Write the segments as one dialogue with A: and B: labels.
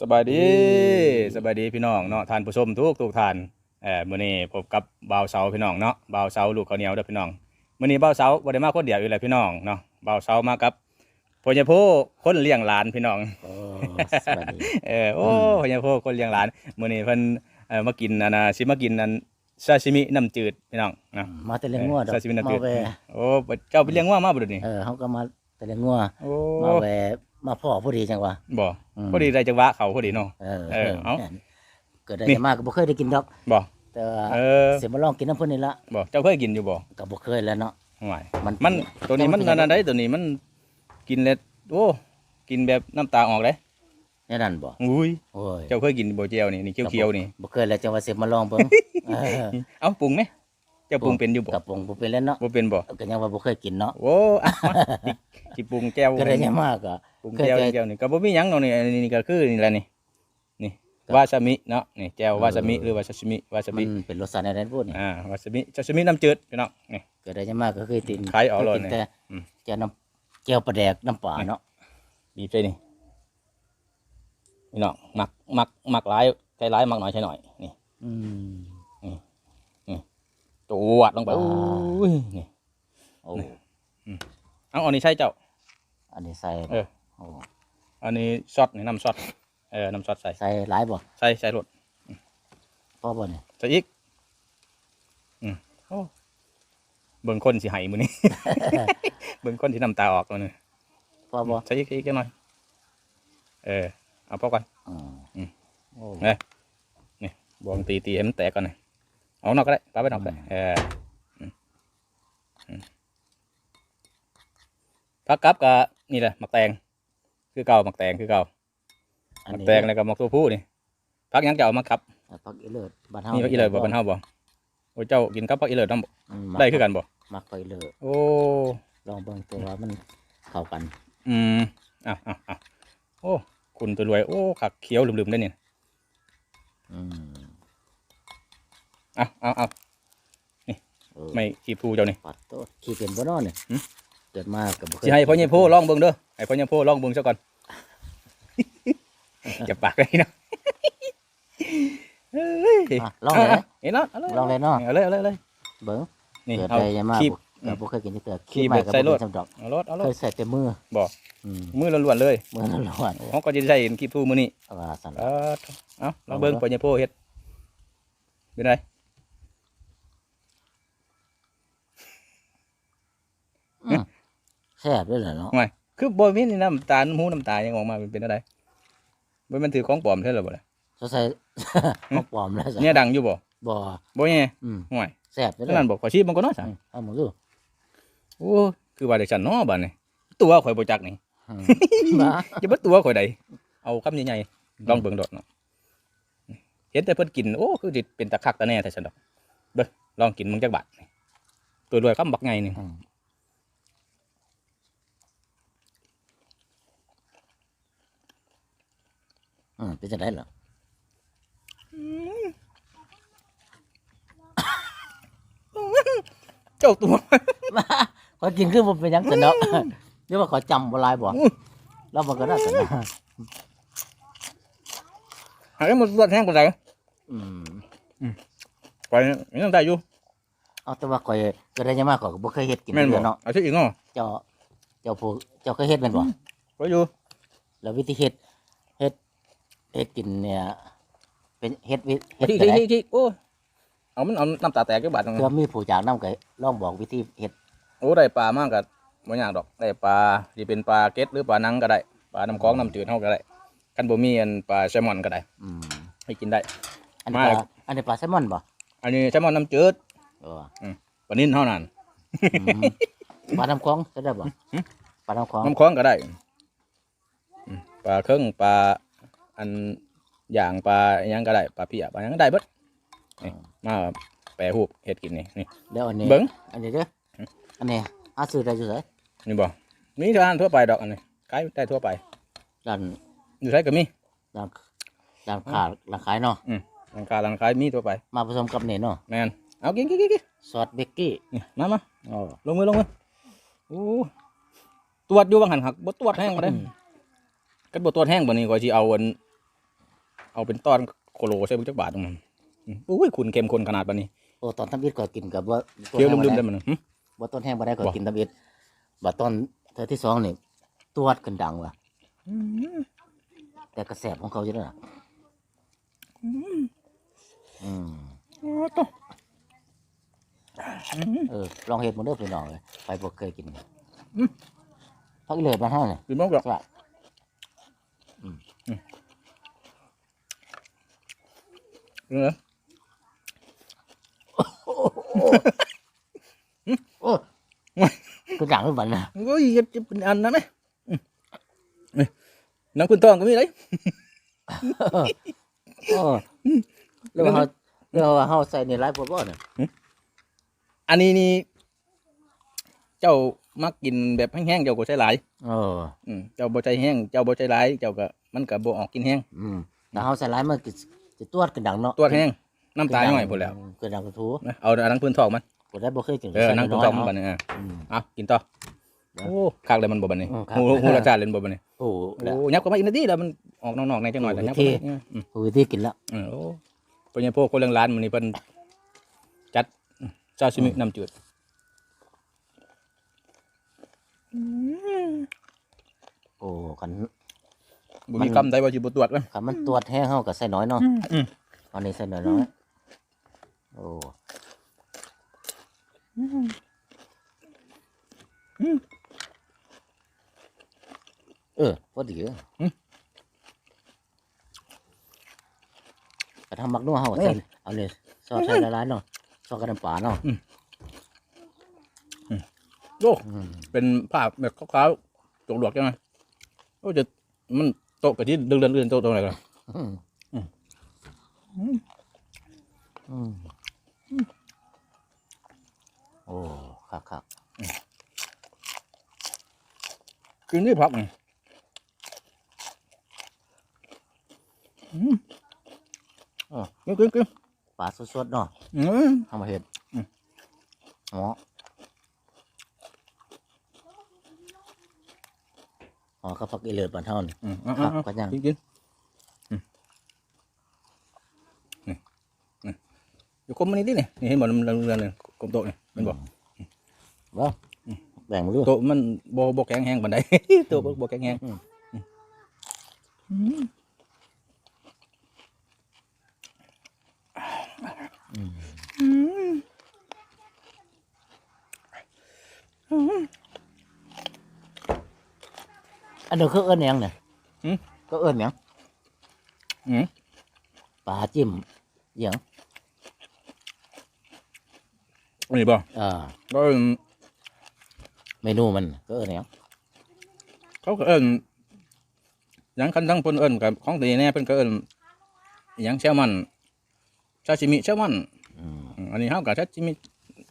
A: สบายดีสบายดีพี่น้องเนาะท่านผู้ชมทุกทุกท่านเอ่อมื้อนี้พบกับบ่าวเสาพี่น้องเนาะบ่าวเสาลูกข้าวเหนียวเด้อพี่น้องมื้อนี้บ่าวเสาบ่ได้มาคนเดียวอยู่แล้วพี่น้องเนาะบ่าวเสามากับพ่อใหญ่โพคนเลี้ยงหลานพี่น้อง
B: โอ้สวัสดี
A: เออโอ้
B: อืม
A: พ่อใหญ่โพคนเลี้ยงหลานมื้อนี้เพิ่นเอ่อมากินอันน่ะสิมากินอันซาชิมิน้ำจืดพี่น้องเนาะ
B: มาแต่เลี้ยงงัวดอก
A: ซาชิมิน้ำ
B: มา
A: จืด
B: แว
A: โอ้เจ้าไปเลี้ยงว่ามาบ่เดูนี่
B: เออเขาก็มาแต่เลี้ยงงัว
A: โอ้
B: มาแว มาพ่อพอดีจังวะ
A: บ่
B: ม
A: พอดีได้จังหวะเขาพอดีเนาะ
B: เออ
A: เออเอา
B: แม่นเกิดได้
A: นี่
B: จะมากก็บ่เคยได้กินดอก
A: บ่
B: แต่ว่า
A: เออ
B: เสียมาลองกินน้ำเพิ่นนี่ละ
A: บ่เจ้าเคยกินอยู่บ่
B: ก็บ่เคยแล้วเนาะ
A: ห่วย
B: มัน
A: มันตัวนี้มัน
B: แต่
A: นั่
B: มันน
A: ได้ตัวนี้มันกินแล้วโอ้กินแบบน้ำตาออกเลย
B: แน่นั่นบ่
A: อุ้ย
B: โอ้ย
A: เจ้าเคยกินบ่เจียวนี่นี่เขียวๆนี่
B: บ่เคยแล้วจังว่าเสียมาลองเบิ่งเออ
A: เอ้าปรุงไหม เจ้าปรุงเป็นอยู่บ่
B: กับปรุงบ่เป็นแล้วเนาะ
A: บ่เป็นบ่
B: ก็ยังว่าบ่เคยกินเนาะ
A: โอ้อะมาสิสิปรุงแก้ว
B: ก็ได้ยังมากก็
A: ปรุงแก้ว
B: เคย
A: แก้วนี่ก็บ่มีหยังเนาะนี่อันนี้ก็คือนี่แหละนี่นี่
B: ครับ
A: วาซามิเนาะนี่แก้ววาซามิหรือว่าซาชิมิวาซา
B: มั
A: บิ
B: นเป็นรสชาติอะไรพูดนี่
A: อ่าวาซามิซาชิมิน้ำจืดพี่น้องนี่
B: ก็ได้ยังมากก็เคยกิน
A: ขายเอาเลย
B: คกิน
A: เนี่ย
B: แต่
A: อืม
B: แก้วน้ำแก้วปลาแดกน้ำปลาเนาะ
A: บีบใส่นี่พี่น้องหมักหมักหมักหลายใช้หลายหมักน้อยใช้หน่อยนี่
B: อืม
A: จวดลงไป
B: ว้าว
A: อุ้ยนี่
B: โอ้
A: เอาอันนี้ใช่เจ้า
B: อันนี้ใส่
A: เออ
B: โอ้
A: อันนี้ซอสนี่น้ำซอสเออน้ำซอสใส่
B: ใส่หลายบ่
A: ใส่ใส่รส
B: พอบ่เนี่ย
A: ใส่อีกอืมโอ้เบิ่งคนสิไหายมือนี้เบิ่งคนที่น้ำตาออกตัวนึง
B: พอบ่
A: ใส่อีกอีกหน่อยเออเอาพอก่อน
B: อืม
A: อืม
B: โอ้
A: เอ้ยบวงตีตีให้มันแตกก่อนนะ เอานอกก็ได้ปาไปนอกก็ได้เอออืมอืมพักกับกับนี่แหละหมักแตง คือเก่าหมักแตงคือเก่า
B: อัน
A: หมัก
B: นี้
A: แตงแล้วก็หมักตัวผู้นี่พักหยังจะเอามาครับ
B: พักอีเลิศบ้านเฮา
A: นี่พักอีเลิศบ่เป็นเฮาบ่โอ้เจ้ากินกับพักอีเลิศน้ำบ่
B: อืม
A: ได้คือกันบ่
B: มักไปเลิศ
A: โอ้
B: ลองเบิ่งตัวว่ามันเข้ากัน
A: อืมอะอะอะโอ้คุณตัวรวยโอ้ขักเขียวลืมๆได้เนี่ย
B: อืม
A: อะ เอาเอา
B: เออ
A: ไม่ขี้ผู้เจ้านี่
B: ปัดโตดขี้เป็นบ่เนาะเนี่ย
A: หืม
B: เกิดมาก็บ่เคย
A: สิให้พ่อใหญ่โพลองเบิ่งเด้อให้พ่อใหญ่โพลองเบิ่งซะก่อนอย่าปากเลยนะเฮ้ย
B: อะลองเลยนะ
A: เห็นเนาะเอาเลย
B: ลองเลยเนาะ
A: เอาเลยเอาเลยเอาเลย
B: เบิ่ง
A: นี่
B: เกิด
A: เอา
B: ได้ยังมา
A: คีบ
B: ก็บ่เคยกินจักเทื่อ
A: คีบ
B: ใหม่
A: แบบ
B: ก็
A: ใส่
B: บ่
A: โลด
B: กินสำดอก
A: เอารถเอาร
B: เค
A: ถ
B: ยใส่แต่มือ
A: บ่
B: อืม
A: มือล้วนๆเลย
B: มือละล้วน
A: เขาก็จะใช้ขี้ผู้มือนี่
B: ว่าสั่น
A: เอาเอาลองเบิ่งพ่อใหญ่โพเฮ็ดเป็นไร
B: อืมแซ่บด้วยเหรอเนาะ
A: คือบ่มีน้ำตาลหูน้ำตาลยังออกมาเป็นเป็นอะไรบ่แมันถือของปลอมเท่าหรือบ่ล่ะ
B: เขาใส่ของปลอมแล้วจ้ะ
A: เนี่ยดังอยู่บ่
B: บ่
A: บ่แย่
B: อืม
A: ห่วย
B: แซ่บด้วย
A: นั่นนั่นบ่ขอชีพมันก็เนาะจ้ะ
B: อืมเอาหมูดู
A: โอ้คือว่าได้ฉันเนาะบัดนี้ตัวข่อยบ่จักนี่
B: อืมมา
A: อย่าเบิดตัวข่อยใดเอาคำใหญ่ๆลองเบิ่งโดดเนาะเห็นแต่เพิ่นกินโอ้คือสิเป็นตะคักตะแน่แต่ฉันดอกเด้อลองกินมึงจักบาทนี่ตัวรวยคำบักไงนี่
B: อืม อืมเป็นจังได๋เหรอ
A: เจ้าตัว
B: ขอกินคือบ่เป็นหยังซั่นเนาะเดี๋ยวว่าขอจำบ่หลายบ่
A: อืม
B: แล้วมันก็น่าสนนะ
A: หาได้หมดรวดแห้งบ่ได้
B: อืม
A: ข่อยยังได้อยู่
B: เอาแต่ว่าข่อยก็ได้ยังมาข่อยก็บ่เคยเฮ็ดกิน
A: แม่นบ่
B: เนาะ
A: เอาสิอีกเนาะ
B: เจ้าเจ้าผู้เจ้าเคยเฮ็ดแม่นบ่
A: ข่อยอยู่
B: แล้ววิธีเฮ็ดเฮ็ด เฮ็ดกินเนี่ยเป็นเฮ็ดวิ
A: เอา
B: เฮ็ด
A: ที่
B: จังได
A: ที่ที่โอ้เอามันเอาน้ำตาแตกจักบาทหนึง
B: เพื่อมีผู้จากนำก็ลองบอกวิธีเฮ็ด
A: โอ้ได้ปลามากกับบ่ยากดอกได้ปลาที่เป็นปลาเก็ดหรือปลานังก็ได้ปลาน้ำคลองน้ำจืดเฮาก็ได้คันบ่มีอันปลาแซลมอนก็ได้
B: อืม
A: ให้กินได้
B: อันนี้
A: มา
B: ปลาอันนี้ปลาแซลมอนบ่
A: อันนี้แซลมอนน้ำจืด
B: เออ
A: ปลานิ่นเท่านั้น
B: อืมปลาน้ำคลองจะได้บ่
A: หึ
B: ปลาน้ำคลอง
A: น้ำคลองก็ได้อืมปลาเครื่องปลา อันอย่างปลาอิหยังก็ได้ปลาเพียปลาหยังก็ได้เบิดนี่มาแปรรูปเฮ็ดกินนี่นี่
B: แล้วอันนี้
A: เบิ่ง
B: อันนี้เด้ออันนี้หาซื้อได้อยู่ไส
A: นี่บ่มีทานทั่วไปดอกอันนี้ขายได้ทั่วไป
B: ร้าน
A: อยู่ไสก็มี
B: ร้านร้านค้าร้านขายเนาะ
A: ร้านค้าร้านขายมีทั่วไป
B: มาผสมกับนี่เนาะ
A: แม่นเอากินกินกินกิน
B: ซอสเบกกี้
A: นี่มามา
B: อ๋อ
A: ลงมือลงมือโอ้ตรวจอยู่บางหันหักบ่ตรวจแห้งบ่ได้
B: อืม
A: กันบ่ตรวจแห้งบ่นี่ก็สิเอาอัน เอาเป็นตอนโคโลใส่บุจักบาทตรงนั้นอืมอุ้ยคุณเค็มข้นขนาดปานนี้
B: โอ้ตอนทำอิฐก็กินกับว่า
A: เคี้ยว
B: ต้น
A: ลืมๆ
B: แห้
A: ได้
B: ง
A: มันหึ
B: บ่ต้นแห้งบ่ได้ก็
A: บ่
B: กินทำอิฐบัดตอนเธอที่สองนี่ตวดขึ้นดังว่ะ แต่กระแสบของเขาอยู่นั่นน่ะอืมเออลองเฮ็ดมันเด้อพี่น้องเลยไปบ่เคยกินพักอีเลิศมาเฮาเนี่ย
A: กินบ้างกับ
B: จ้ะ
A: เออ
B: โอ้คือดังขึ้นบัดน่ะ
A: โอ้ยจะเป็นอันนะไหมอืมนี่น้ำคุณทองก็มีเลย
B: โอ้แล้วเฮาแล้วเฮาใส่นี่หลายพวกบ่เนี่ย
A: อันนี้นี่ เจ้ามักกินแบบแห้งๆเจ้าก็ใช้หลาย
B: เออ
A: อืมเจ้าบ่ใจแห้ง เจ้าบ่ใจหลาย เจ้าก็มันก็บ่ออกกินแห้ง
B: อืมแต่เฮาใส่หลายมัน ก็สิตวดขึ้นดังเนาะ
A: ตัวแห้งน้ำตาย่อยหมดแล้ว
B: ขึ้นดังกระทู
A: นะเอาอันนั้นพื้นทองมัน
B: บ่ได้บ่เคยกิน
A: เออนั่งพื้นทองมัน
B: บั
A: บัดนี้อะ
B: อืม
A: เอากินต่อ
B: เดี๋ยว
A: โอ้คักเลยมันบ่บัดนี้
B: อืมครับ
A: หูหูรสชาติเลยมันบ่บัดนี้
B: โอ้
A: โอ้ยับก็มาอีกนาทีแล้วมันออกนอกๆในจังหน่อยแล้วยับ
B: โอ้
A: ก็
B: โอเค
A: มาอืม
B: โหวิธีกินแล้ว
A: อืมโอ้ปัญญาโพคนเรื่องร้านมันนี่เพิ่นจัดซาชิมิน้ำจืด
B: โอ้คัน
A: บ่
B: มั
A: มี
B: น
A: คำใดว่าสิบ่ตรวจมั้ย
B: คันมันตรวจแห้งเฮาก็ใส่น้อยเนาะ
A: อืม
B: อันนี้ใส่น้อยน้อยโอ้เออพอดีเลยกระทำมักนัวเฮาก็ใส่เอาเลยซอสใส่ละลายเนาะซอสกระน้ำปลาเนาะ
A: โอ้
B: อืม
A: เป็นภาพแบบขาวๆจกหลวกจังไงโอ้จะมัน โตะกับที่เดินๆเดินๆโตะตรงไหนกัน
B: อืม
A: อืม
B: อืมโอ้ครับครับ
A: กินนี่พักนี่อืมอ๋อกินกินกิน
B: ปลาสดๆเนาะ
A: อืม
B: ทำมาเห็ด
A: อืม
B: อ๋ ออ๋อเขาพักอีเลิศบานเท่านี่
A: อืมอะ
B: ครั
A: อะ
B: บก็ยัง
A: กินกินอืมนี่นี่อยู่คมมันนี่ดิเนี่ยนี่เห็นบ่มันเรือนๆเลยกลมโตะนี่มันบอก
B: บ่แบ่งมาดู
A: โตะมันบ่บ่แข็งแห้งปานใดโตะบ่บ่แข็งแห้ง
B: อืมอั นนี้คือเอิ้นหยังเนี่ยก็เอิ้นหยัง
A: อืม
B: ปลาจิ้มหยัง
A: นี่บ่
B: อ่า
A: ก็
B: เมนูมันก็เอิ้นหยัง
A: เขาก็เอิ้นหยังคันทั้งเพิ่นเอิ้นกับของดีแน่เพิ่นก็เอิ้นหยังแซลมอนซาชิมิแซลมอน
B: อืม
A: อืมอันนี้เฮาก็ซาชิมิ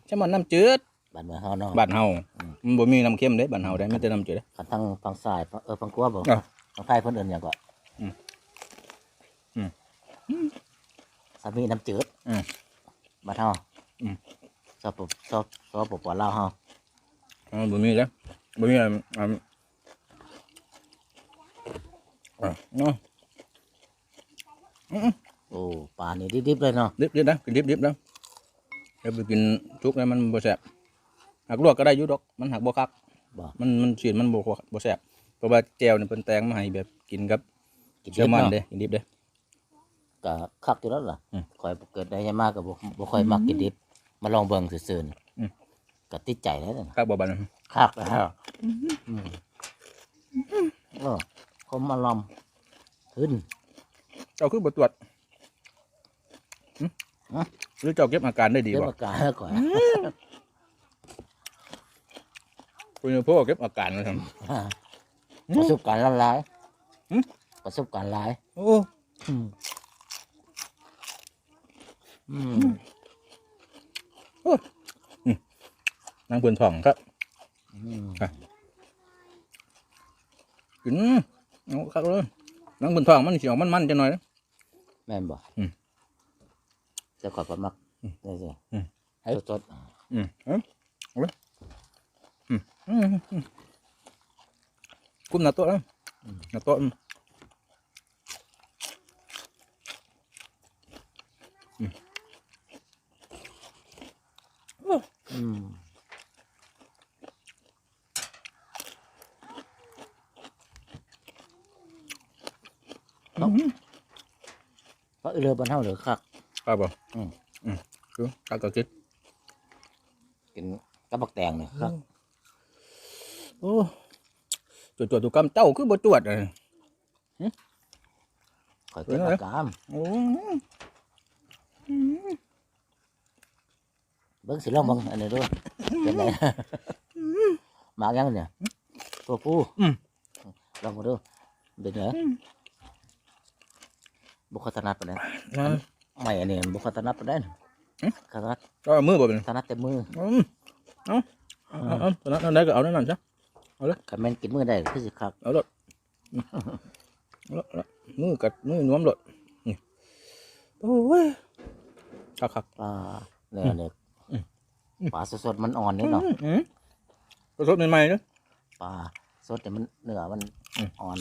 A: แซลมอนน้ำจืด
B: บ้านเมืองเฮาเนาะ
A: บ้านเฮา
B: อืม
A: มันบ่มีน้ำเค็มเด้บ้านเฮาได้มีแต่น้ำจืดเด้
B: คันทั้งฝั่งซ้ายฝั่งเออฝั่งขวาบ่
A: อะ
B: ฝั่งไทยเพิ่นเอิ้นหยังก็
A: อืมอืม
B: สามีน้ำจืด
A: อืม
B: บ้านเฮา
A: อืม
B: ชอบปบชอบชอบปบปลาลาวเฮา
A: อ๋อบ่มีเด้บ่มีอันอันอะเนาะ
B: โอ้ปลานี่ดิบๆเลยเนาะ
A: ดิบๆนะกินดิบๆนะถ้าไปกินชุกแล้วมันบ่แซ่บ หักลวกก็ได้อยู่ดอก มันหักบ่คัก
B: บ่
A: มันมันสีนมันบ่บ่แซ่บเพราะว่าแจ่วนี่เพิ่นแต่งมาให้แบบกินกับ
B: กิน
A: แซ
B: ดิ
A: ล
B: บ
A: มอน
B: เนาะ
A: เด้กินดิบเด้
B: ก็คักอยู่แล้วล่ะ
A: อืม
B: ข่อยเกิดได้ยังมากก็บ่บ่ค่อยมักกินดิบมาลองเบิ่งซื่อๆนี่
A: อืม
B: ก็ติดใจแล้วนั่น
A: คักบ่บัดนั้น
B: คักแล้วอืมเออคมมาลอมขึ้น
A: เจ้าคือบ่ตรวจหึ
B: ฮะ
A: หรือเจ้าเก็บอาการได้ดี
B: เก็บ
A: บ่
B: อาการแล้วก่อน
A: คุณพ่อเก็บอาการนะครั
B: ประสบการณ์หลาย
A: หึ
B: ๆประสบการณ์หลาย
A: โอ้
B: อืมอืม
A: นางเพิ่นท้องครับ
B: อืม
A: กินเอาคักเลยนางเพิ่นท้องมันสิออกมันๆจังหน่อยนะ
B: แม่นบ่
A: อืม
B: เจะขอยประมัก
A: อืม
B: ได้สิ
A: อืม
B: ให้สด
A: อืมเอาเอาเลยอืมอืมอืม กุ้มนะโต๊ะนะหนะโต๊ะ
B: อืมเขาเขาเรือบนเท่าหรือคัก
A: ครับอก
B: อืม
A: อืมคือการต่อคิด
B: กินกับบักแตงเนี่ยครับ
A: โอ้ตรวจตรวจตุกรรมเจ้าคือบ่ตรวจเลย
B: ข่อยเก็บอากาม
A: โอ้
B: เบิ่งสิลองเบิ่งอันนี้ดูเป็นไงหมากยังเนี่ยตัวผู้ลองมาดูเป็นไงบุคคลถนัดปานใดไม่อันนี้บุคคลถนัดปานใดถนัด
A: ก็เอามือบ่เป็น
B: ถนัดแต่มือ
A: อืมเอาเอาเอาตอนนั้นเอาได้ก็เอานั่นนั่นซะ
B: คันแม่นกินมือได้คือสิคัก
A: เอาเลยเอาเลยเอาเลยมือกัดมือน้วมเลยนี่โอ้ยคักคัก
B: ปลาเนี่ยเนี่ยปลาสดๆมันอ่อนนิดเนาะ
A: อืมผสมใหม่ๆเนาะ
B: ปลาสดแต่มันเนื้อมัน
A: อืม
B: อ่อน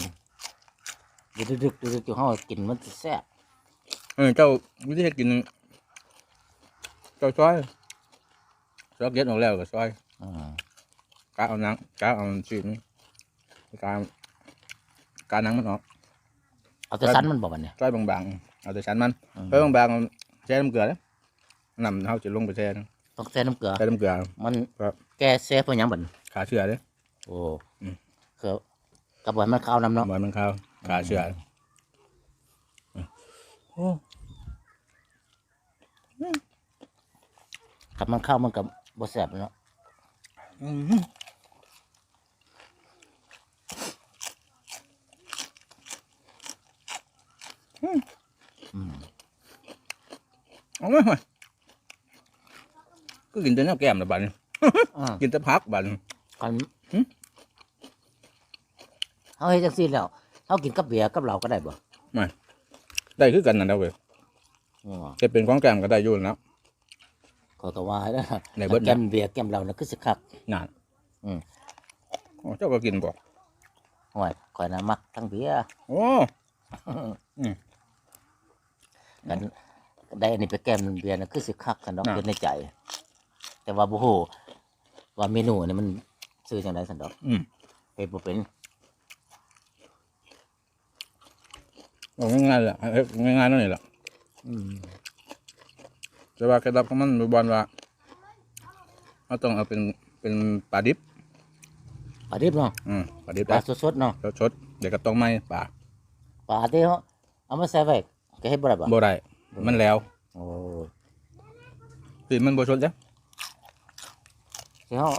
B: ดึกๆดึกๆอยู่เฮากินมันสิแซ่บ
A: เออเจ้าวิธีกินเจ้าซอยซอยเก็ดออกแล้วก็ซอย
B: อืม
A: กาเอาหนังกาเอาชิ้นกาการนังมันออก
B: เอาแต่สันมันบ่บัดเนี่ย
A: ซอยบางๆเอาแต่ชั้นมัน
B: อืม
A: ซอยบางๆเอาแช่น้ำเกลือแล้วนำเขาจะลงไปแช่นะ
B: ต้องใส่น้ำเกลือ
A: แช่น้ำเกลือ
B: มัน
A: ครับ
B: แก้เสียเพื่อหยังบัด
A: ขาเชื่อเลย
B: โอ้
A: อืม
B: คือกระบวนมันเข้าวน้ำเนาะ
A: บอยมันเข้าขาเชื่อโอ้
B: กับมันเข้าวมันกับบ่แซ่บเนาะ
A: อืม
B: อืม
A: เอาไหมก็กินแต่น้ำแก้มละบัดน
B: อ่า
A: กินแต่พักบัดน
B: กัน
A: หึ
B: เฮาเฮ็ดจังซี่แล้วเฮากินกับเบียร์กับเหล้าก็ได้บ่
A: ได้คือกันนั่นแล้วเว้ย
B: อ๋อ
A: จะเป็นของแก้มก็ได้อยู่นะ
B: เขาก็ว่าได้
A: ในเบิด
B: แก้
A: นะ
B: มเบียร์แก้มเหล้าน่ะคือสิคัก
A: นาน
B: อืม
A: โอ้เจ้าก็กินบ่
B: โอ้ยข่อยน่ะมักทั้งเบียร์
A: โอ้อืม
B: กันได้อันนี้ไปแก้มเบียร์น่ะคือสิคักกันเนาะ
A: น่ะ
B: เป็นในใจ แต่ว่าบ่ฮู้ว่าเมนูนี่มันซื้อจังได๋ซั่นดอก
A: อืม
B: เฮ็ดบ่เป็น
A: เอาง่ายๆเลยเอ้ยง่ายๆนั่นนี่แหละ
B: อืม
A: แต่ว่าเคล็ดลับของมันบอลว่าเราต้องเอาเป็นเป็นปลาดิบ
B: ปลาดิบเนาะ
A: อืมปลาดิบ
B: ปลา
A: ได้
B: สดๆเนาะ
A: ชดๆเดี๋ยวก็ต้องไม่ปลา
B: ปลาที่เขาเอามาใส่ไว้ ก็เฮ็ดบ่ได้บ่
A: บ่ได้มันแล้ว
B: โอ้
A: สิมันบ่ชดจ้ะ
B: ที่เขา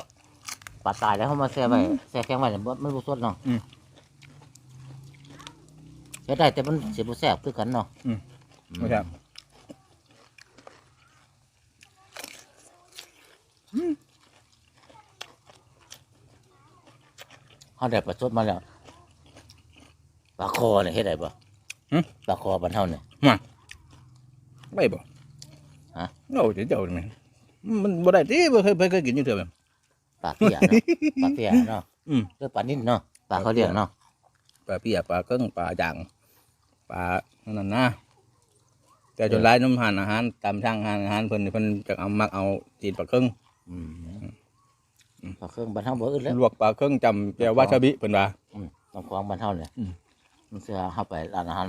B: ปลาตายแล้วเขามาใส่ไว้ใส่แข็งไว้เนี่ยบ่มันบ่สดเนาะเฮ็ดได้แต่มันสิบ่แซ่บคือกันเนาะ
A: ไม่ใช่
B: เฮาได้ปลาสดมาแล้วปลาคอเนี่ยเฮ็ดได้บ่ปลาคอบ้านเฮาเนี่ย
A: ไม่บ่
B: ฮะ
A: โอ้เดี๋ยวเจ้ามันมันบ่ได้ที่บ่เคยบ่เคยกินอยู่เถอะแบบ
B: ปลาเปียเนาะปลาเปียเนาะ
A: อืม
B: หรือปลานิ่นเนาะปลาเขาเลี้ยงเนาะ
A: ปลาเปียกปลาเกิ้งปลาจ่างปลานั่นน่ะนะแต่จนร้ายน้ำหันอาหารตามช่างอาหารอาหารเพิ่นนี่เพิ่นจะเอามักเอาจีนปลาเกิ้ง
B: อืมปลาเครื่องบ้านเฮาบ่อื่นแล้ว
A: ลวกปลาเกิ้งจำแปลวาซาบิเพิ่นว่า
B: อืมต้องของบ้านเฮาเนี่ย
A: อืม
B: มันเสือเข้าไปร้านอาหาร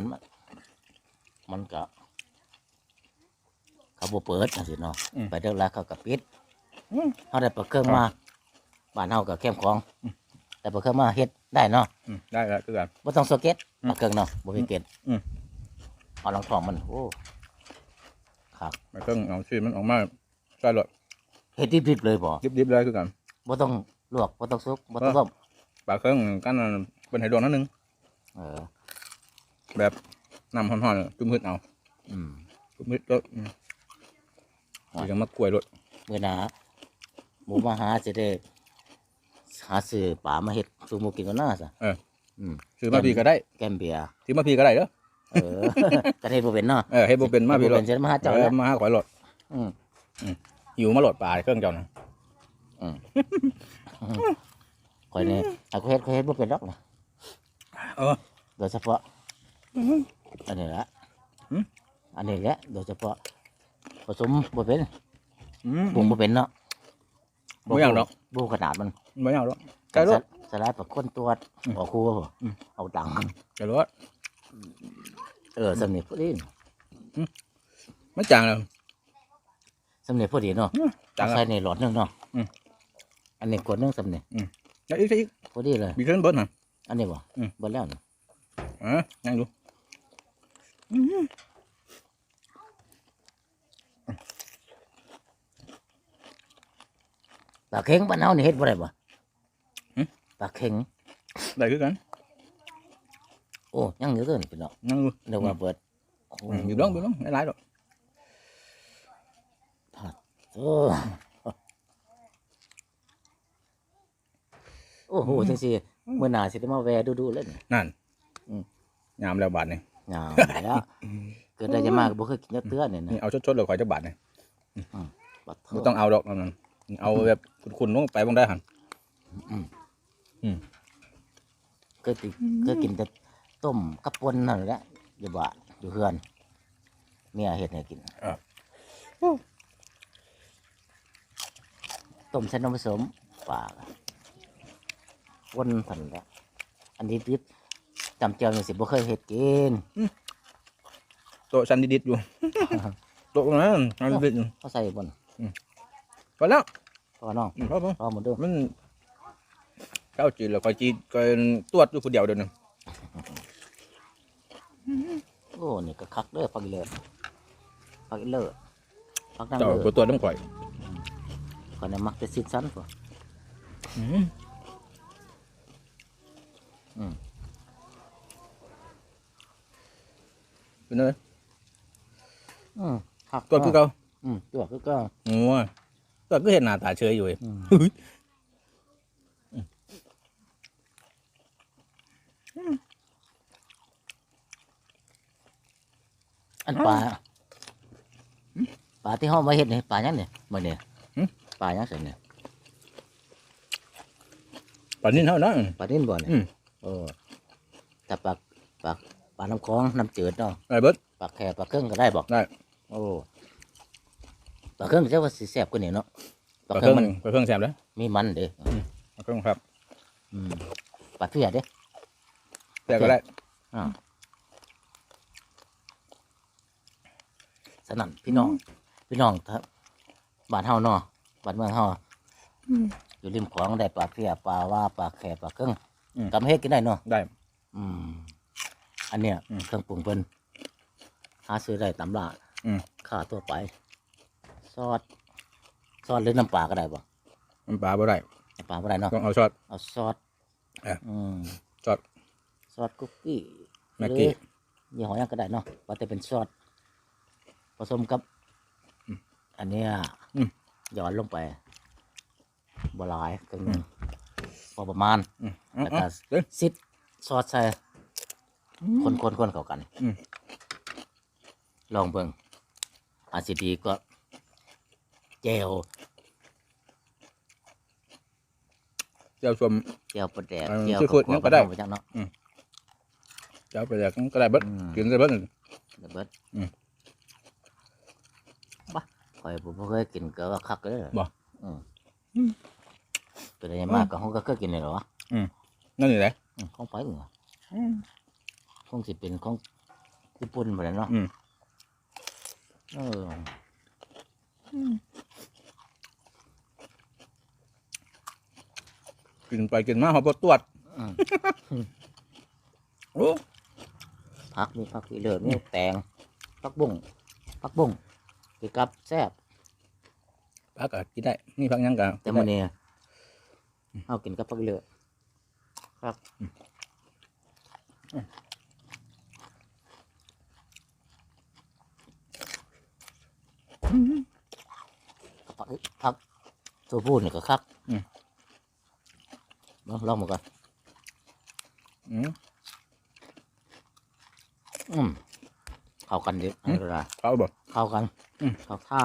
B: มันมันก็เขาบ่เปิดจังซี่เนาะไปเด้อแล้วเขาก็ปิด
A: อืม
B: เฮาได้ปลาเครื่องมาบ้านเฮาก็เข้มของแต่ปลาเครื่องมาเฮ็ดได้เนาะ
A: อืมได้แล้วคือกัน
B: บ่ต้องสเก็ต
A: อืม
B: ปลาเครื่องเนาะบ่มีเก็ต
A: อืม
B: เอาลองทองมันโอ้ครับ
A: ปลาเกิ้งเอาชีสมันออกมาใส่รส
B: เฮ็ดดิบๆเลยบ่
A: ดิบๆเลยคือกัน
B: บ่ต้องลวกบ่ต้องซุปบ่ต้องต้ม
A: ปลาเกิ้งกันนั่นเป็นให้ดวงนิดนึง
B: เออ
A: แบบ น้ำร้อนๆจุ่มพืชเอา
B: อืม
A: จุ่มพืชรสอืมอีกอย่างมะกล้วยรส
B: มื้อหน้าหมูมาหาสิได้หาซื้อปลามาเฮ็ดสู่หมูกินกันหน้าซะ
A: เออ
B: อืม
A: ซื้อมาพี่ก็ได้
B: แก้มเบียร์
A: ซื้อมาพี่ก็ได้เด้อ
B: เออกันเฮ็ดบ่เป็นเนาะ
A: เออให้บ่เป็นมาพี่ร
B: บ่
A: ถ
B: เป็นเช่นมาหาเจ้า
A: เอ
B: แล้
A: อ
B: ว
A: มาหาข่อยรถ
B: อืม
A: หิวมาโหลดปลาเครื่องเจ้านะ
B: ข่อยนี่ถ้าข่อยเฮ็ดข่อยเฮ็ดบ่เป็นดอกนะ
A: เออ
B: โดยเฉพาะ อันนี้ละ
A: หืม
B: อันนี้แหละโดยเฉพาะผสมบ่เป็น
A: อืม
B: ปรุงบ่เป็นเนาะ
A: บ่อยากดอก
B: บ่ขนาดมัน
A: ไม่เอาหรอกไก่รถ
B: สลายประคนตัวจ
A: อืม
B: ออกครูบ่
A: อืม
B: เอาดัง
A: ไก่รถ
B: เออสำเนียงพอดี
A: มันจางแล้ว
B: สำเนียงพอดีเนาะ
A: จางแล้ว
B: ใส่ในหลอดหนึงเนาะ
A: อืม
B: อันนี้ขวดหนึงสำเนียง
A: แล้วอีกอีก
B: พอดีเลย
A: มีเครื่องเบิดน่ะ
B: อันนี้บ่
A: อืม
B: เบิดแล้วนี่
A: อะยังดู
B: ปลาเค็งบ้านเฮานี่เฮ็ดบ่ได้บ่ปลาเค็ง
A: ได้คือกัน
B: โอ้ยังอยู่เด้อนี่พี่น้อง
A: ยังดู
B: เดี๋ยวว่าเบิดโอ้
A: อืมอยู่ร้องอยู่ร้องไม่ร้ายหรอก
B: โอ้โอ้โหจังซี่มื้อหน้าสิได้มาแวะดูๆเลยนี่
A: นั่น
B: อืม
A: ยามแล้วบาทนี่
B: งามแล้วเกิดได้จะมากบ่เคยกินจักเตือนี่
A: นี่
B: นะ
A: เอาชดๆเลยขอยจักบาทนี่
B: บัดเถ
A: บ่
B: อะ
A: ต้องเอาดอกนั่นเอาแบบคุณๆลงไปบ่ได้หั่น
B: เคยติเคยกินแต่ต้มกับป่นนั่นแหละอยู่บ้านอยู่เฮือนเมียเฮ็ดให้กินต้มใส่นมผสมปลาป่นพันแหละอันนี้ดิบ จำเจียวนี่สิบ่เคยเฮ็ดกิน
A: โตะสันดิดๆอยู่ โตะนั้นสันดิดๆอยู่
B: เขาใส่บน
A: พอแล้ว
B: พอน้อง
A: อืมพอพอ
B: พอหมดเด้วย
A: มันเจ้าจีนแล้วคอยจีก็ตรวจอยู่คนเดียวเดี๋ยวนึง
B: โอ้นี่ก็คักเด้อพักอีเลิศพักอีเลิศพักนั่ง
A: เจ้า
B: เลิ
A: ตัว
B: ศ
A: ตรวจต้องข่อย
B: คนน่ะมักจะซิดซันพุ่น
A: เป็นไง
B: อืมคัก
A: ตรวจคือเก่า
B: อืมตัวคือเก็
A: โอ้ยตรวจก็เห็นหน้าตาเฉยอยู่เว้ย
B: อืม
A: เฮ้ย
B: อันปลาปลาที่ห้องมาเห็ดนี่ปลาหยังเนี่ยมาเนี่ยปลาหยังสิเนี่ย
A: ป่านนี้เท่านั้น
B: ปลาดิ้นบ่เนี่ย
A: อืม
B: เออแต่ปลาปลา ปลาน้ำคลองน้ำจืดเนาะ
A: ไอ้เบิด
B: ปลาแค่ปลาเครื่องก็ได้บอก
A: ได้
B: โอ้ปลาเครื่องจะว่าสิแซ่บกว่านี่เนาะป
A: ป
B: ลา
A: ลา
B: เค
A: เค
B: รื่
A: รื่
B: อ
A: องง
B: มัน
A: ปลาเครื่องแซมแล้ว
B: มีมันเด้
A: ปลาเครื่องครับ
B: อืมปลาเพียเด้
A: แต่ก็ได้
B: อ่าสนั่นพี่น้อง พี่น้องครับบ้านเฮาเนาะบ้านเมืองเฮาอยู่ริมคลองได้ปลาเพียปลาว่าปลาแค่ปลาเครื่องกำเฮ็ดกินได้เนาะ
A: ได้
B: อืม อันเนี้ย
A: อืม
B: เครื่องปรุงเพิ่นหาซื้อได้ตามร้าน
A: อืม
B: ค่าทั่วไป ซอสซอสหรือน้ำปลาก็ได้บ่
A: มันปลาบ่ได้
B: น้ำปลาบ่ได้เนาะ
A: ต้องเอาช็อต
B: เอาซอส
A: เอ่ออื
B: ม
A: ซอส
B: ซอสคุกกี้
A: แม็กกี้
B: หรือยี่ห้อหยังก็ได้เนาะว่าแต่เป็นซอสผสมกับ อันเนี้ย
A: อืม
B: หยอดลงไปบ่หลายครึ่งหนึงพอประมาณ
A: อืม
B: แล้ว
A: เอา
B: ก็
A: ๆเด้อ
B: ซิดซอสใส่ คนคนคนเข้ากัน
A: อืม
B: ลองเบิ่งอาจสิดีก็แจว
A: เจ้าชม
B: แจวปลาแดก
A: เออ
B: แจว
A: ชื่อคนนั้นก็ได้
B: ปจังเนาะ
A: เจ้าไปแดกก็ได้เบิด
B: อืม
A: กินได้เบิด
B: เดี๋ยวเบิด
A: อืม
B: บ้าข่อยบ่เคยกินก็ว่าคักเลย
A: บ่
B: อืมเป็นอะไรมากก็เขาก็เคยกินเลยเหรอวะ
A: นั่นนี่แหละ
B: อืมของไปเหรอ คงสิเป็นของญี่ปุ่นไปแล้วเนาะ
A: อืม
B: เออ
A: กินไปกินมาเขาบ่ตรวจ
B: อืม
A: โอ้
B: ผักมีผักอีเลิศมีแตงผักบุ้งผักบุ้งกินกับแซ่บ
A: พักก็กินได้นี่พักหยังกัน
B: แต่มื้อนี้เอากินกับผักอีเลิศครับ ผักผักตัวพูดนี่ก็คักลองลองมาก่อน
A: อืม
B: อืมเข้ากันดิ
A: อืม
B: เวลา
A: เขาบ่
B: เข้ากัน
A: อืม
B: เข้าท่า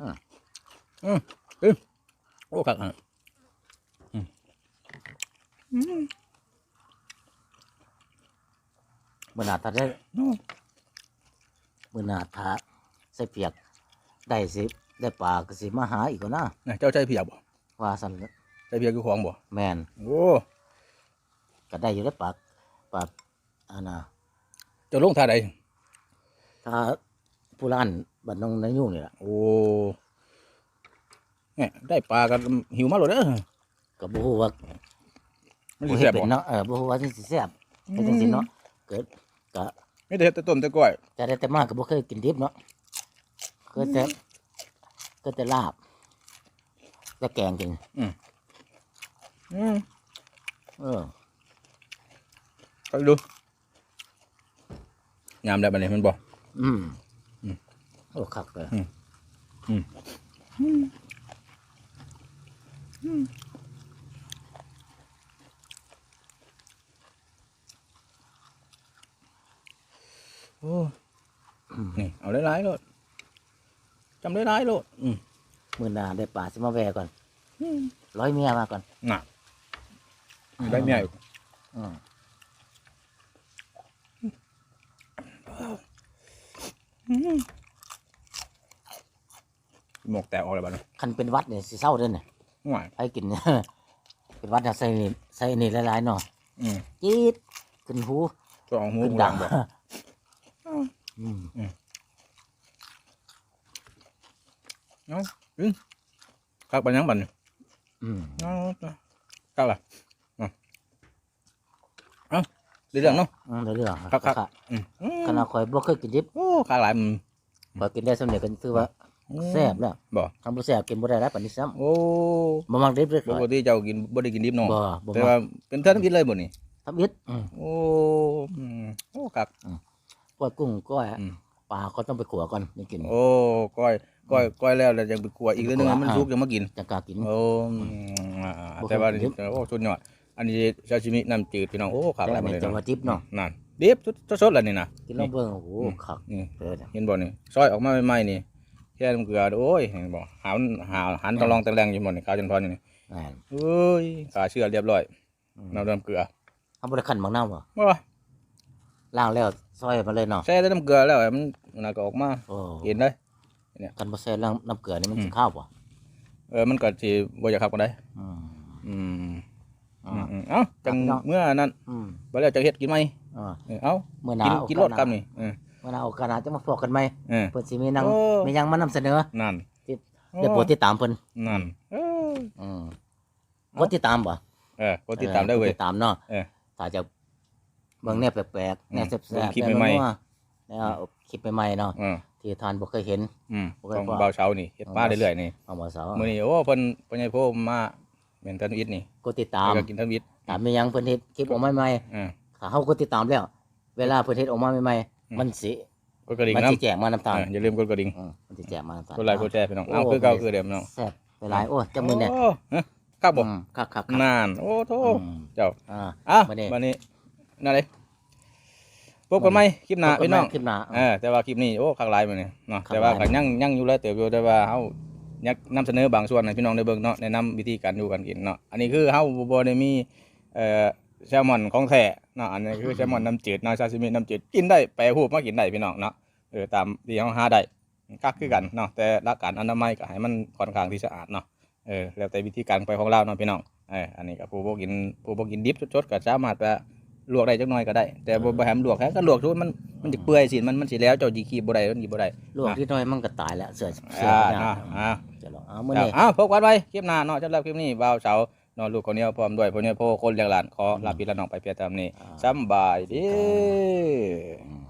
B: อ่า
A: โอ้คักอะ
B: เมื่อหนา ถ้าได้
A: โอ้
B: เมื่อหนาถ้าใส่เปียก ได้สิได้ปลาก็สิมาหาอีกก็นะ
A: นะเจ้าใจเพียบบ่
B: ว่าซั่น
A: ใจเพียบคือของบ่
B: แม่น
A: โอ้
B: ก็ได้อยู่ได้ปลาปลาอันน่ะ
A: เจ้าลงท่าใด
B: ถ้าผู้ล้านบัดน้องนายยุ่งนี่ล่ะ
A: โอ้เนี่ยได้ปลากันหิวมาโลดเด้อ
B: ก็บ่ฮู้ว่า
A: มัน
B: บ่
A: สิ
B: เฮ็
A: แซ่
B: ด
A: บ
B: เป็
A: บ่
B: นเนาะเออบ่ฮู้ว่าสิแซ่บเป็นจังซี่เนาะเกิด ก็
A: ไม่ได้เฮ็ดแต่ต้มแต่ก้อย
B: แต่ได้แต่มาก็บ่เคยกินดิบเนาะเคยแต่เคยแต่ลาบแต่แกงกิน
A: อืม
B: เออ
A: ก็ดูยามได้บัดนี้มันบ่
B: อืม
A: อืม
B: โอ้คักเลย
A: โอ้นี่เอาหลายๆโลดจำหลายๆโลดอืม
B: มื้อหน้าได้ปลาสิมาแวก่อนร้อยเมียมาก่อน
A: น่ะได้เมียอยู่
B: อืม
A: หมกแตกออกแล้วบัดนี้
B: คันเป็นหวัดเนี่ยสิเศร้าเด้อเนี่ย
A: ห่วย
B: ให้กินเป็นหวัดเนี่ยใส่นี่ใส่นี่หลายๆเนาะ
A: อืม
B: จี๊ดขึ้นหู
A: ตัวข องหู
B: ขึ้น
A: หู
B: ดั
A: ดั
B: ง
A: งบ่
B: อืม
A: คักบัดยังบัดนี้
B: อืม
A: เอาคักล่ะเอาเอาเรื่องเนาะ
B: อืมเดี๋ยวเรื่อง
A: ครับครับ
B: ครับ
A: อืมอืม
B: ขนาดข่อยบ่เคยกินดิบ
A: โอ้คักหลายมัน
B: ข่อยกินได้สำเร็จกันถือว่าแซ่บแล้ว
A: บ่
B: คำบ่แซ่บกินบ่ได้แล้วปานนี้ซ้ำ
A: โอ้
B: บ่มักดิบเลย
A: ปกติเจ้ากินบ่ได้กินดิบเนาะ
B: บ่บ่
A: แต่
B: มั
A: ว่ากเป็นเท่านกินเลยบ่นี่
B: ทำอิดอืม
A: โอ้อืมโอ้คัก
B: ก้อยกุ้งก้อย
A: อืม
B: ปลาก็ต้องไปขัวก่อนนี่กิน
A: โอ้ก้อยก้อยก้อยแล้วแล้วยังไปกลัวอีกเรื่องหนึง
B: กลัว
A: มัน
B: อ่า
A: สุกยังมากิน
B: จังกล้ากิน
A: โอ้อืมอ่า
B: บ่เคย
A: แต่ว่า
B: กินดิบ
A: โอ้สุดยอดอันนี้ซาชิมิน้ำจืดพี่น้องโอ้คักหลาย
B: แต่
A: มา
B: มัน
A: เลย
B: จะว่าดิบเนาะ
A: นั่นดิบสดๆแล้วนี่นะ
B: กินแล้วเบิ่งโอ้โห
A: อืม
B: คัก
A: นี่
B: เด้อจ้ะ
A: เห็นบ่นี่ซอยออกมาใหม่ๆนี่แค่น้ำเกลือโอ้ยเห็นบ่หาวหาวหันตะลองตะแรงอยู่บ่นี่ขาวจนพอนี่นี่
B: แม่น
A: เอ้ยขาเชื่อเรียบร้อย
B: อืม
A: น้ำน้ำเกลือ
B: เฮาบ่ได้คั่นบักนาวบ่
A: บ่
B: ล้างแล้วซอยมาเลยเนาะ
A: แช่แต่น้ำเกลือแล้วมันมันก็ออกมา
B: โอ้
A: เห็นได้
B: คันบ่ใส่ล้างน้ำเกลือนี่มัน
A: อืม
B: สิข้าวบ่
A: เออมันก็สิบ่อยากขับกันได้
B: อืม
A: อืม
B: อ่า
A: อืมอืมเอ้าจัง
B: ครับพี่น้อง
A: เมื่อนั้น
B: อืม
A: บ่แล้วจะเฮ็ดกินไหม
B: อ่า
A: เออเอ้า
B: เมื่อหนา
A: กิน
B: โอ
A: กิน
B: การ
A: รสครับนี่เออ
B: เมื่อหนาโอกาสหน้าจะมาพบกันใหม่
A: เออ
B: เพิ่นสิมีนัง
A: โอ้
B: มีหยังมานำเสนอ
A: นั่น
B: ที่
A: โอ้
B: เดี๋ยวโปรดติดตามเพิ่น
A: นั่นเออ
B: อืม
A: เอ้า
B: กดติดตามบ่
A: เออกดติดตามได้เว้ย
B: กติดตามเนาะ
A: เออ
B: ถ้าจะ เบิ่งแนวแปลกๆแนวแซ่
A: เบิ่
B: บ
A: ง
B: ๆ
A: คลิป
B: แนว
A: ใหม่ๆ
B: นัวๆแนวคลิปใหม่ๆเนาะ
A: เออ
B: ที่ทานบ่เคยเห็น
A: อืม
B: โอเค
A: ของ
B: พ่อ
A: เบาเช้านี่เฮ็ดมาเรื่อยๆนี่
B: เอามาเสา
A: มื้อนี้โอ้เพิ่นเพิ่นให้พ่อมาเป็นทันวิทย์นี่
B: กดติดตาม
A: แล้วก็กินทันวิทย์
B: ถามมีหยังเพิ่นเฮ็ดคลิปออกมาใหม่
A: เออ
B: ๆถ้าเฮากดติดตามแล้ว เวลาเพิ่นเฮ็ดออกมาใหม่
A: อืม
B: ๆมันสิ
A: กดกระดิ่ง
B: มัน
A: นํ
B: สิแจ้งมานํตาล
A: อย่าลืมกดกระดิ่ง
B: อืมมันสิแจ้งมานํตาล
A: กดไลค์กดแชร์พี่น้องเอาคือเก่าคือเดิมพี่น้อง
B: แซ่บหลายๆโอ้จังมื้อเนี่ย
A: โอ้ฮะครับบ่
B: อืมครับครับ
A: นาน โอ้โธ่
B: อืม
A: เจ้า
B: อ่า
A: อะ
B: มื้อนี้
A: วันนี้ นั่นเลยพบกันไหมคลิปหน้าพี่น้อง
B: คลิปหน้า
A: เออแต่ว่าคลิปนี้โอ้คักหลายมื้อนี้เนาะ
B: คัก
A: แต่ว่า
B: หลาย
A: ก็ยังยังอยู่แล้วเติบอยู่แต่ว่าเฮาอยากนำเสนอบางส่วนให้พี่น้องได้เบิ่งเนาะแนะนำวิธีการอยู่การกินเนาะอันนี้คือเฮาบ่ได้มีเอ่อแซลมอนของแท้เนาะอันนี้คือแซลมอนน้ำจืดเนาะซาซิมิน้ำจืดกินได้แปรรูปมากินได้พี่น้องเนาะเออตามที่เฮาหาได้ก็คือกันเนาะแต่หลักการอนามัยก็ให้มันค่อนข้างที่สะอาดเนาะเออแล้วแต่วิธีการไปของเราเนาะพี่น้องเอออันนี้ก็ผู้บ่กินผู้บ่กินดิบสดๆก็สามารถไป ลวกได้จักหน่อยก็ได้ แต่บ่บ่ให้มันลวกแค่ก็ลวกทุกมันมันจะเปื่อยสิมันมันสิแล้วเจ้าจีคีบบ่ได้มันสิบ่ได้
B: ลวกที่น้อยมันก็ตายแล้วเสือเสือ
A: อ่า
B: พญา
A: อ่าอ่า
B: จะลองเอามื้อ
A: ครับ
B: นี้
A: อ้าวพบกันไว้คลิปหน้าเนาะสำหรับคลิปนี้บ่าวเสาร์นอนลูกคนเดียวพร้อมด้วยพ่อเนี่ยพ่อคนเลี้ยงหลานขอลาพี่ละน้องไปเพียงเท่านี้
B: อ่า
A: สำบายดี
B: อืม